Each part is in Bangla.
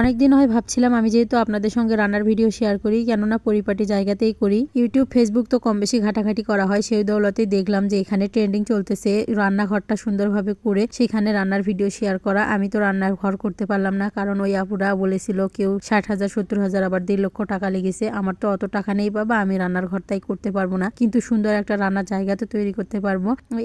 অনেক দিন হয় ভাবছিলাম আমি যেহেতু আপনাদের সঙ্গে রান্নার ভিডিও শেয়ার করি, কেননা পরিপাটি জায়গাতেই করি। ইউটিউব ফেসবুক তো কম বেশি ঘাটাঘাটি করা হয়, সেই দৌলতেই দেখলাম যে এখানে ট্রেন্ডিং চলতেছে, রান্নাঘরটা সুন্দরভাবে করে সেখানে রান্নার ভিডিও শেয়ার করা। আমি তো রান্নার ঘর করতে পারলাম না, কারণ ওই আপুরা বলেছিল কেউ ষাট হাজার, সত্তর হাজার, আবার দেড় লক্ষ টাকা লেগেছে। আমার তো অত টাকা নেই বাবা, আমি রান্নার ঘর তাই করতে পারব না। কিন্তু সুন্দর একটা রান্নার জায়গা তো তৈরি করতে পারব।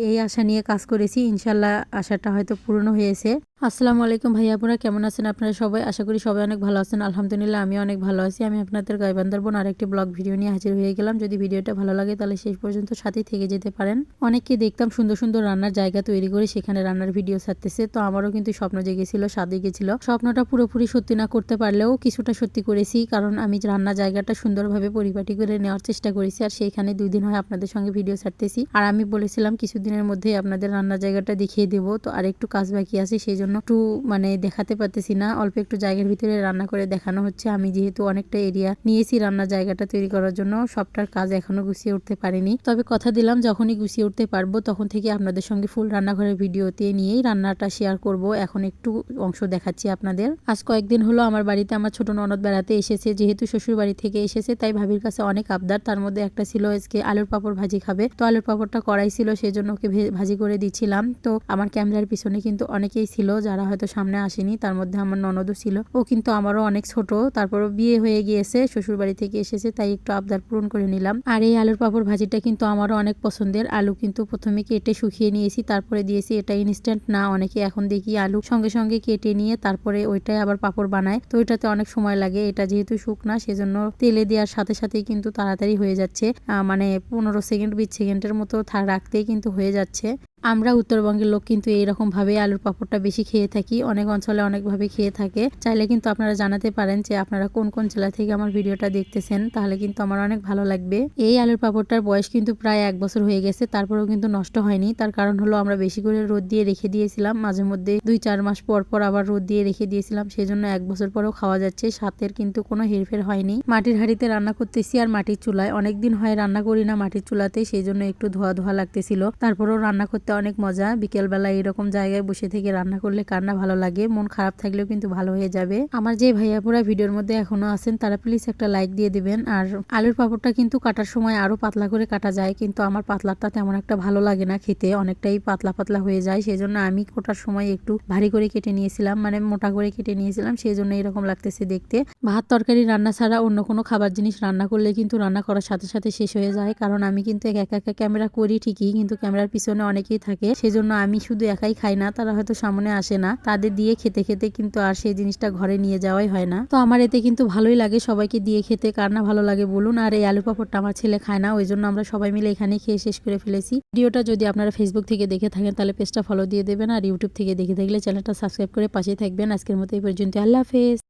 এই আশা নিয়ে কাজ করেছি, ইনশাল্লাহ আশাটা হয়তো পূর্ণ হয়েছে। আসসালামু আলাইকুম ভাইয়া আপুরা কেমন আছেন আপনারা সবাই? আশা করি সবাই অনেক ভালো আছেন। আলহামদুলিল্লাহ আমি অনেক ভালো আছি। আমি আপনাদের গাইবান্দার বোন আরেকটি ব্লগ ভিডিও নিয়ে হাজির হয়ে গেলাম। যদি ভিডিওটা ভালো লাগে তাহলে শেষ পর্যন্ত সাথেই থেকে যেতে পারেন। অনেককে দেখতাম সুন্দর সুন্দর রান্নার জায়গা তৈরি করে সেখানে রান্নার ভিডিও ছাড়তেছে। তো আমারও কিন্তু স্বপ্ন জেগেছিল, স্বাদে গেছিল। স্বপ্নটা পুরোপুরি সত্যি না করতে পারলেও কিছুটা সত্যি করেছি, কারণ আমি রান্নার জায়গাটা সুন্দরভাবে পরিপাটি করে নেওয়ার চেষ্টা করেছি আর সেইখানে দুই দিন হয় আপনাদের সঙ্গে ভিডিও ছাড়তেছি। আর আমি বলেছিলাম, কিছুদিনের মধ্যেই আপনাদের রান্নার জায়গাটা দেখিয়ে দেবো। তো আর একটু কাজ বাকি আছে, সেই জন্য একটু মানে দেখাতে পারতেছি না। অল্প একটু জায়গার ভিতরে রান্না করে দেখানো হচ্ছে। আমি যেহেতু অনেকটা এরিয়া নিয়েছি রান্নার জায়গাটা তৈরি করার জন্য, সবটার কাজ এখনও গুছিয়ে উঠতে পারিনি। তবে কথা দিলাম, যখনই গুছিয়ে উঠতে পারব তখন থেকে আপনাদের সঙ্গে ফুল রান্নাঘরের ভিডিওতে নিয়েই রান্নাটা শেয়ার করব। এখন একটু অংশ দেখাচ্ছি আপনাদের। আজ কয়েকদিন হলো আমার বাড়িতে আমার ছোট ননদ বেড়াতে এসেছে। যেহেতু শ্বশুর বাড়ি থেকে এসেছে, তাই ভাবির কাছে অনেক আবদার। তার মধ্যে একটা ছিল আজকে আলুর পাপড় ভাজি খাবে। তো আলুর পাপড়টা করাই ছিল সেই জন্য ওকে ভাজি করে দিচ্ছিলাম তো আমার ক্যামেরার পিছনে কিন্তু অনেকেই ছিল যারা হয়তো সামনে আসেনি, তার মধ্যে আমার ননদও ছিল। ও কিন্তু আমারও অনেক ছোট, তারপরও বিয়ে হয়ে গিয়েছে শ্বশুর বাড়ি থেকে এসেছে, তাই একটু আবদার পূরণ করে নিলাম। আর এই আলুর পাপড় ভাজিটা কিন্তু আমারও অনেক পছন্দের। আলু কিন্তু প্রথমে কেটে শুকিয়ে নিয়েছি, তারপরে দিয়েছি এটা ইনস্ট্যান্ট না, অনেকে এখন দেখি আলু সঙ্গে সঙ্গে কেটে নিয়ে তারপরে ওইটাই আবার পাপড় বানায়। তো ওইটাতে অনেক সময় লাগে, এটা যেহেতু শুকনা, সেজন্য তেলে দেওয়ার সাথে সাথেই কিন্তু তাড়াতাড়ি হয়ে যাচ্ছে। মানে পনেরো সেকেন্ড বিশ সেকেন্ডের মতো রাখতেই কিন্তু হয়ে যাচ্ছে। আমরা উত্তরবঙ্গের লোক কিন্তু এইরকম ভাবে আলুর পাপড়টা বেশি খেয়ে থাকি। অনেক অঞ্চলে অনেকভাবে খেয়ে থাকে। চাইলে কিন্তু আপনারা জানাতে পারেন যে আপনারা কোন কোন জেলা থেকে আমার ভিডিওটা দেখতেছেন, তাহলে কিন্তু আমার অনেক ভালো লাগবে। এই আলুর পাপড়টার বয়স কিন্তু প্রায় এক বছর হয়ে গেছে, তারপরেও কিন্তু নষ্ট হয়নি। তার কারণ হলো আমরা বেশি করে রোদ দিয়ে রেখে দিয়েছিলাম। মাঝে মধ্যে দুই চার মাস পর পর আবার রোদ দিয়ে রেখে দিয়েছিলাম সেই জন্য এক বছর পরেও খাওয়া যাচ্ছে। সাথের কিন্তু কোনো হেরফের হয়নি। মাটির হাঁড়িতে রান্না করতেছি আর মাটির চুলায়। অনেকদিন হয় রান্না করি না মাটির চুলাতে সেই জন্য একটু ধোয়া ধোয়া লাগতেছিল। তারপরেও রান্না করতে অনেক মজা। বিকেলবেলা এরকম জায়গায় বসে থেকে রান্না করলে কার না ভালো লাগে, মন খারাপ থাকলেও কিন্তু ভালো হয়ে যাবে। আমার যে ভাইয়া ভাইয়াপুরা ভিডিওর মধ্যে এখনও আছেন, তারা প্লিজ একটা লাইক দিয়ে দিবেন। আর আলুর পাপড়টা কিন্তু কাটার সময় আরও পাতলা করে কাটা যায়, কিন্তু আমার পাতলাটা তেমন একটা ভালো লাগে না খেতে, অনেকটাই পাতলা পাতলা হয়ে যায়। সেই জন্য আমি কোটার সময় একটু ভারী করে কেটে নিয়েছিলাম মানে মোটা করে কেটে নিয়েছিলাম সেই জন্য এরকম লাগতেছে দেখতে। ভাত, তরকারি, রান্না ছাড়া অন্য কোনো খাবার জিনিস রান্না করলে কিন্তু রান্না করার সাথে সাথে শেষ হয়ে যায়, কারণ আমি কিন্তু একা একা ক্যামেরা করি ঠিকই, কিন্তু ক্যামেরার পিছনে অনেকেই থাকে, সেজন্য আমি শুধু একাই খাই না, তারা হয়তো সামনে আসে না। তাদের দিয়ে খেতে খেতে কিন্তু আর সেই জিনিসটা ঘরে নিয়ে যাওয়াই হয় না। তো আমার এতে কিন্তু ভালোই লাগে সবাইকে দিয়ে খেতে, কার না ভালো লাগে বলুন। আর এই আলু পাপড়টা আমার ছেলে খায় না, ওই জন্য আমরা সবাই মিলে এখানেই খেয়ে শেষ করে ফেলেছি। ভিডিওটা যদি আপনারা ফেসবুক থেকে দেখে থাকেন, তাহলে পেজটা ফলো দিয়ে দেবেন। আর ইউটিউব থেকে দেখে থাকলে চ্যানেলটা সাবস্ক্রাইব করে পাশেই থাকবেন। আজকের মতো এই পর্যন্ত আল্লাহ হাফেজ।